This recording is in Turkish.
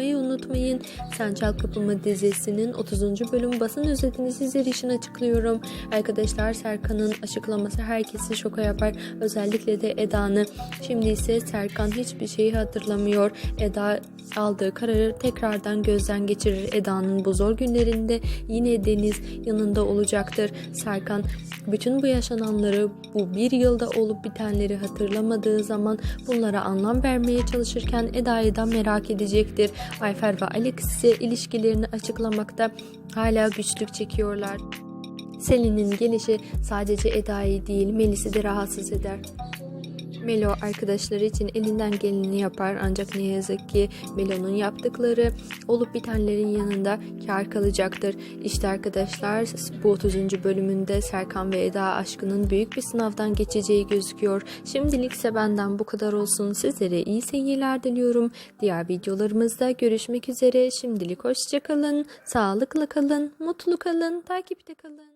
unutmayın. Sen Çal Kapımı dizisinin 30. bölüm basın özetini sizler için açıklıyorum. Arkadaşlar Serkan'ın açıklaması herkesi şoka yapar. Özellikle de Eda'nı. Şimdi ise Serkan hiçbir şeyi hatırlamıyor. Eda aldığı kararı tekrardan gözden geçirir. Eda'nın bu zor günlerinde yine Deniz yanında olacaktır. Serkan bütün bu yaşananları bu bir yılda olup bitenleri hatırlamadığı zaman bunlara anlam vermeye çalışırken Eda'yı da merak edecektir. Ayfer ve Alex ise ilişkilerini açıklamakta hala güçlük çekiyorlar. Selin'in gelişi sadece Eda'yı değil Melis'i de rahatsız eder. Melo arkadaşları için elinden geleni yapar ancak ne yazık ki Melo'nun yaptıkları olup bitenlerin yanında kar kalacaktır. İşte arkadaşlar bu 30. bölümünde Serkan ve Eda aşkının büyük bir sınavdan geçeceği gözüküyor. Şimdilik ise benden bu kadar olsun. Sizlere iyi seyirler diliyorum. Diğer videolarımızda görüşmek üzere. Şimdilik hoşçakalın, sağlıklı kalın, mutlu kalın, takipte kalın.